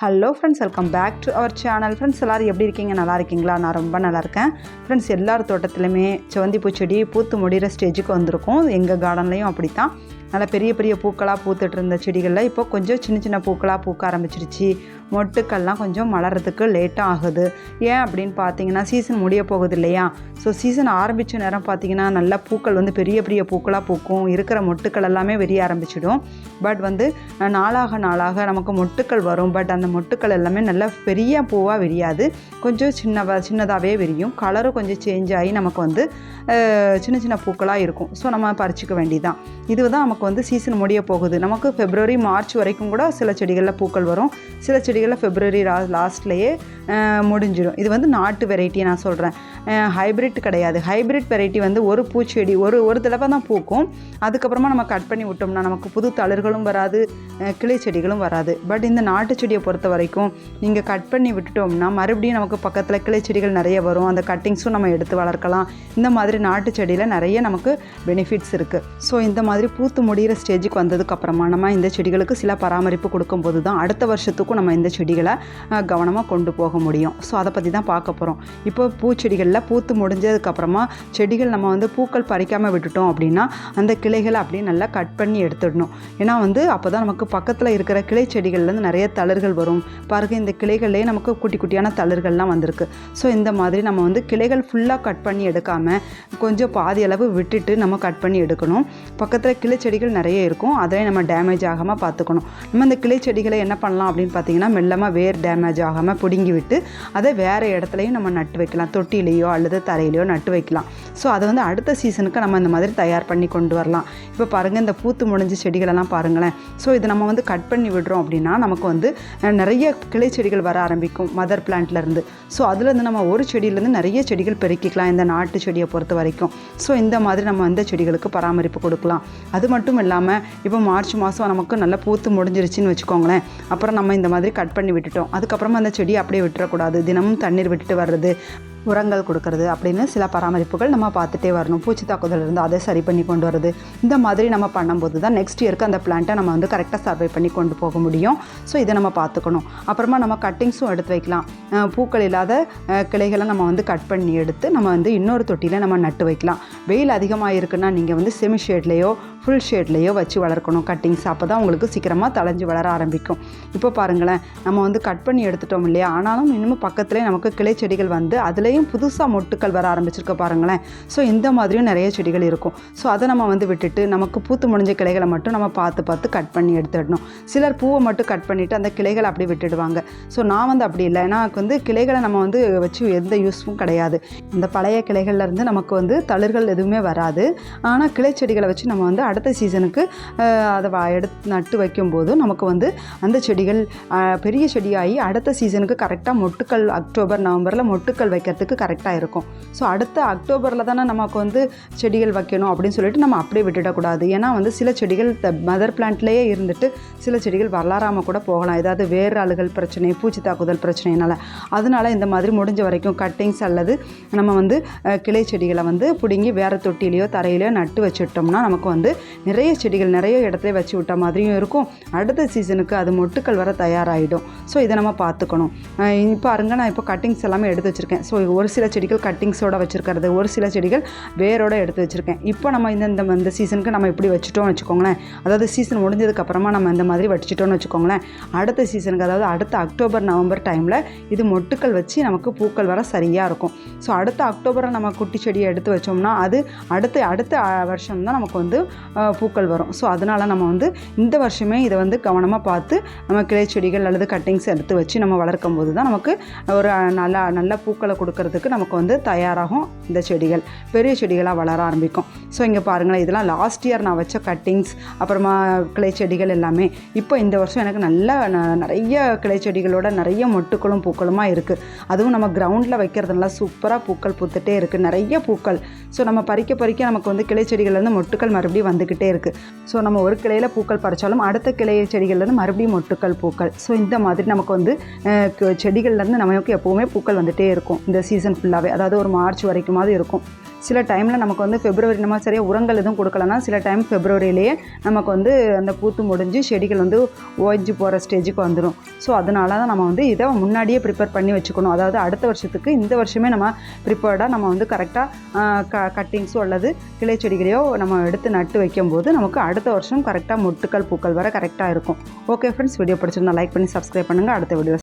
Hello friends welcome back to our channel friends எல்லோரும் எப்படி இருக்கீங்க? நல்லா இருக்கீங்களா? நான் ரொம்ப நல்லா இருக்கேன். ஃப்ரெண்ட்ஸ் எல்லார் தோட்டத்துலையுமே செவந்தி பூச்செடி பூத்து முடிகிற ஸ்டேஜுக்கு வந்திருக்கும். எங்கள் கார்டன்லேயும் அப்படி தான் நல்லா பெரிய பெரிய பூக்களாக பூத்துட்டு இருந்த செடிகளில் இப்போ கொஞ்சம் சின்ன சின்ன பூக்களாக பூக்க ஆரம்பிச்சிருச்சு. மொட்டுக்கள்லாம் கொஞ்சம் மலர்றதுக்கு லேட்டாக ஆகுது. ஏன் அப்படின்னு பார்த்தீங்கன்னா சீசன் முடிய போகுது இல்லையா? ஸோ சீசன் ஆரம்பித்த நேரம் பார்த்தீங்கன்னா நல்ல பூக்கள் வந்து பெரிய பெரிய பூக்களாக பூக்கும். இருக்கிற மொட்டுக்கள் எல்லாமே விரிய ஆரம்பிச்சிடும். பட் வந்து நாளாக நாளாக நமக்கு மொட்டுக்கள் வரும். பட் அந்த மொட்டுக்கள் எல்லாமே நல்லா பெரிய பூவாக விரியாது கொஞ்சம் சின்னவ சின்னதாகவே விரியும் கலரும் கொஞ்சம் சேஞ்ச் ஆகி நமக்கு வந்து சின்ன சின்ன பூக்களாக இருக்கும். ஸோ நம்ம பறிச்சிக்க வேண்டியதான் இதுதான் நமக்கு நமக்கு வந்து சீசன் முடிய போகுது. நமக்கு ஃபெப்ரவரி மார்ச் வரைக்கும் கூட சில செடிகளில் பூக்கள் வரும். சில செடிகளில் ஃபெப்ரவரி லா லாஸ்ட்லேயே முடிஞ்சிடும் இது வந்து நாட்டு வெரைட்டி நான் சொல்கிறேன் ஹைப்ரிட் கிடையாது. ஹைப்ரிட் வெரைட்டி வந்து ஒரு பூச்செடி ஒரு ஒரு தடவை தான் பூக்கும். அதுக்கப்புறமா நம்ம கட் பண்ணி விட்டோம்னா நமக்கு புது தளிர்களும் வராது கிளை செடிகளும் வராது. பட் இந்த நாட்டு செடியை பொறுத்த வரைக்கும் நீங்கள் கட் பண்ணி விட்டுட்டோம்னா மறுபடியும் நமக்கு பக்கத்தில் கிளை செடிகள் நிறைய வரும். அந்த கட்டிங்ஸும் நம்ம எடுத்து வளர்க்கலாம். இந்த மாதிரி நாட்டு செடியில் நிறைய நமக்கு பெனிஃபிட்ஸ் இருக்குது ஸோ இந்த மாதிரி பூத்து முடிகிற ஸ்டேஜுக்கு வந்ததுக்கப்புறமா நம்ம இந்த செடிகளுக்கு சில பராமரிப்பு கொடுக்கும்போது தான் அடுத்த வருஷத்துக்கும் நம்ம இந்த செடிகளை கவனமாக கொண்டு போக முடியும். ஸோ அதை பற்றி தான் பார்க்க போகிறோம் இப்போ பூச்செடிகளில் பூத்து முடிஞ்சதுக்கப்புறமா செடிகள் நம்ம வந்து பூக்கள் பறிக்காமல் விட்டுட்டோம் அப்படின்னா அந்த கிளைகளை அப்படியே நல்லா கட் பண்ணி எடுத்துடணும். ஏன்னா வந்து அப்போ தான் நமக்கு பக்கத்தில் இருக்கிற கிளை செடிகள்லேருந்து நிறைய தளிர்கள் வரும். பாருங்க இந்த கிளைகள்லேயே நமக்கு குட்டி குட்டியான தளிர்கள்லாம் வந்திருக்கு. ஸோ இந்த மாதிரி நம்ம வந்து கிளைகள் ஃபுல்லாக கட் பண்ணி எடுக்காமல் கொஞ்சம் பாதி அளவு விட்டுட்டு நம்ம கட் பண்ணி எடுக்கணும். பக்கத்தில் கிளை செடி செடிகள் நிறைய இருக்கும். அதையும் நம்ம டேமேஜ் ஆகாமல் பார்த்துக்கணும். நம்ம இந்த கிளை செடிகளை என்ன பண்ணலாம் அப்படின்னு பார்த்தீங்கன்னா மெல்லமாக வேர் டேமேஜ் ஆகாமல் பிடுங்கி விட்டு அதை வேறு இடத்துலையும் நம்ம நட்டு வைக்கலாம். தொட்டிலேயோ அல்லது தரையிலையோ நட்டு வைக்கலாம். ஸோ அதை வந்து அடுத்த சீசனுக்கு நம்ம இந்த மாதிரி தயார் பண்ணி கொண்டு வரலாம். இப்போ பாருங்கள் இந்த பூத்து முடிஞ்ச செடிகளெல்லாம் பாருங்களேன். ஸோ இதை நம்ம வந்து கட் பண்ணி விடுறோம் அப்படின்னா நமக்கு வந்து நிறைய கிளை செடிகள் வர ஆரம்பிக்கும் மதர் பிளான்ட்லேருந்து ஸோ அதுலேருந்து நம்ம ஒரு செடியிலேருந்து நிறைய செடிகள் பெருக்கிக்கலாம் இந்த நாட்டு செடியை பொறுத்த வரைக்கும். ஸோ இந்த மாதிரி நம்ம அந்த செடிகளுக்கு பராமரிப்பு கொடுக்கலாம். அது மட்டும் மட்டும் இல்லாமல் இப்போ மார்ச் மாதம் நமக்கு நல்லா பூத்து முடிஞ்சிருச்சுன்னு வச்சுக்கோங்களேன். அப்புறம் நம்ம இந்த மாதிரி கட் பண்ணி விட்டுட்டோம். அதுக்கப்புறமா அந்த செடியை அப்படியே விட்டுறக்கூடாது. தினமும் தண்ணீர் விட்டுட்டு வர்றது உரங்கள் கொடுக்கறது அப்படின்னு சில பராமரிப்புகள் நம்ம பார்த்துட்டே வரணும். பூச்சி தாக்குதல் இருந்து அதை சரி பண்ணி கொண்டு வரது இந்த மாதிரி நம்ம பண்ணும்போது தான் நெக்ஸ்ட் இயருக்கு அந்த பிளான்ட்டை நம்ம வந்து கரெக்டாக சர்வை பண்ணி கொண்டு போக முடியும். ஸோ இதை நம்ம பார்த்துக்கணும். அப்புறமா நம்ம கட்டிங்ஸும் எடுத்து வைக்கலாம். பூக்கள் இல்லாத கிளைகளை நம்ம வந்து கட் பண்ணி எடுத்து நம்ம வந்து இன்னொரு தொட்டியில் நம்ம நட்டு வைக்கலாம். வெயில் அதிகமாக இருக்குன்னா நீங்கள் வந்து செமி ஷேட்லேயோ ஃபுல் ஷேட்லேயோ வச்சு வளர்க்கணும். கட்டிங்ஸ் அப்போ தான் உங்களுக்கு சீக்கிரமாக தளைஞ்சு வளர ஆரம்பிக்கும். இப்போ பாருங்களேன் நம்ம வந்து கட் பண்ணி எடுத்துட்டோம் இல்லையா? ஆனாலும் இன்னும் பக்கத்துலேயே நமக்கு கிளை செடிகள் வந்து அதுலேயும் புதுசாக மொட்டுக்கள் வர ஆரம்பிச்சிருக்க பாருங்களேன். ஸோ இந்த மாதிரியும் நிறைய செடிகள் இருக்கும். ஸோ அதை நம்ம வந்து விட்டுட்டு நமக்கு பூத்து முடிஞ்ச கிளைகளை மட்டும் நம்ம பார்த்து பார்த்து கட் பண்ணி எடுத்துடணும். சிலர் பூவை மட்டும் கட் பண்ணிவிட்டு அந்த கிளைகளை அப்படி விட்டுடுவாங்க. ஸோ நான் வந்து அப்படி இல்லை. ஏன்னா எனக்கு வந்து கிளைகளை நம்ம வந்து வச்சு எந்த யூஸும் கிடையாது. இந்த பழைய கிளைகள்லேருந்து நமக்கு வந்து தளிர்கள் எதுவுமே வராது. ஆனால் கிளை செடிகளை வச்சு நம்ம வந்து அடுத்த சீசனுக்கு அதை எடுத்து நட்டு வைக்கும்போது நமக்கு வந்து அந்த செடிகள் பெரிய செடியாகி அடுத்த சீசனுக்கு கரெக்டாக மொட்டுக்கள் அக்டோபர் நவம்பரில் மொட்டுக்கள் வைக்கிறதுக்கு கரெக்டாக இருக்கும். ஸோ அடுத்த அக்டோபரில் தானே நமக்கு வந்து செடிகள் வைக்கணும் அப்படின்னு சொல்லிட்டு நம்ம அப்படியே விட்டுடக்கூடாது. ஏன்னா வந்து சில செடிகள் மதர் பிளான்ட்லேயே இருந்துட்டு சில செடிகள் வளராமல் கூட போகலாம். ஏதாவது வேறு அழுகல் பிரச்சனை பூச்சி தாக்குதல் பிரச்சனைனால. அதனால் இந்த மாதிரி முடிஞ்ச வரைக்கும் கட்டிங்ஸ் அல்லது நம்ம வந்து கிளை செடிகளை வந்து பிடுங்கி வேறு தொட்டிலையோ தரையிலையோ நட்டு வச்சுட்டோம்னா நமக்கு வந்து நிறைய செடிகள் நிறைய இடத்துல வச்சு விட்ட மாதிரியும் இருக்கும். அடுத்த சீசனுக்கு அது மொட்டுக்கள் வர தயாராகிடும் ஸோ இதை நம்ம பார்த்துக்கணும். இப்போ பாருங்க நான் இப்போ கட்டிங்ஸ் எல்லாமே எடுத்து வச்சுருக்கேன். ஸோ ஒரு சில செடிகள் கட்டிங்ஸோடு வச்சுருக்கிறது ஒரு சில செடிகள் வேரோட எடுத்து வச்சுருக்கேன். இப்போ நம்ம இந்த இந்த இந்த சீசனுக்கு நம்ம இப்படி வச்சுட்டோம்னு வச்சுக்கோங்களேன். அதாவது சீசன் முடிஞ்சதுக்கப்புறமா நம்ம இந்த மாதிரி வச்சுட்டோம்னு வச்சுக்கோங்களேன். அடுத்த சீசனுக்கு அதாவது அடுத்த அக்டோபர் நவம்பர் டைமில் இது மொட்டுக்கள் வச்சு நமக்கு பூக்கள் வர சரியாக இருக்கும். ஸோ அடுத்த அக்டோபரை நம்ம குட்டி செடியை எடுத்து வச்சோம்னா அது அடுத்த அடுத்த வருஷம் தான் நமக்கு வந்து பூக்கள் வரும். ஸோ அதனால் நம்ம வந்து இந்த வருஷமே இதை வந்து கவனமாக பார்த்து நம்ம கிளை செடிகள் அல்லது கட்டிங்ஸ் எடுத்து வச்சு நம்ம வளர்க்கும் போது தான் நமக்கு ஒரு நல்ல நல்ல பூக்களை கொடுக்கறதுக்கு நமக்கு வந்து தயாராகும் இந்த செடிகள். பெரிய செடிகளாக வளர ஆரம்பிக்கும். ஸோ இங்கே பாருங்களேன் இதெல்லாம் லாஸ்ட் இயர் நான் வச்ச கட்டிங்ஸ் அப்புறமா கிளை செடிகள் எல்லாமே. இப்போ இந்த வருஷம் எனக்கு நல்ல ந- நிறைய கிளை செடிகளோட நிறைய மொட்டுக்களும் பூக்களுமா இருக்குது அதுவும் நம்ம கிரவுண்டில் வைக்கிறதுனால சூப்பராக பூக்கள் பூத்துட்டே இருக்குது நிறைய பூக்கள். ஸோ நம்ம பறிக்க பறிக்க நமக்கு வந்து கிளை செடிகள்லேருந்து மொட்டுக்கள் மறுபடியும் வந்து வந்துக்கிட்டே இருக்குது ஸோ நம்ம ஒரு கிளையில் பூக்கள் பறித்தாலும் அடுத்த கிளை செடிகள்லேருந்து மறுபடியும் மொட்டுக்கள் பூக்கள். ஸோ இந்த மாதிரி நமக்கு வந்து செடிகள்லேருந்து நமக்கு எப்போவுமே பூக்கள் வந்துட்டே இருக்கும். இந்த சீசன் ஃபுல்லாகவே அதாவது ஒரு மார்ச் வரைக்குமாவது இருக்கும். சில டைமில் நமக்கு வந்து ஃபெப்ரவரி நம்ம சரியாக உரங்கள் எதுவும் கொடுக்கலனா சில டைம் ஃபெப்ரவரியிலேயே நமக்கு வந்து அந்த பூத்து முடிஞ்சு செடிகள் வந்து ஓய்ஞ்சு போகிற ஸ்டேஜுக்கு வந்துடும் ஸோ அதனால தான் நம்ம வந்து இதை முன்னாடியே ப்ரிப்பேர் பண்ணி வச்சுக்கணும். அதாவது அடுத்த வருஷத்துக்கு இந்த வருஷமே நம்ம ப்ரிப்பேர்டாக நம்ம வந்து கரெக்டாக க கட்டிங்ஸோ அல்லது கிளை செடிகளையோ நம்ம எடுத்து நட்டு வைக்கும்போது நமக்கு அடுத்த வருஷம் கரெக்டாக மொட்டுக்கள் பூக்கள் வர கரெக்டாக இருக்கும். ஓகே ஃப்ரெண்ட்ஸ் வீடியோ பிடிச்சிருந்தா லைக் பண்ணி சப்ஸ்கிரைப் பண்ணுங்கள் அடுத்த வீடியோ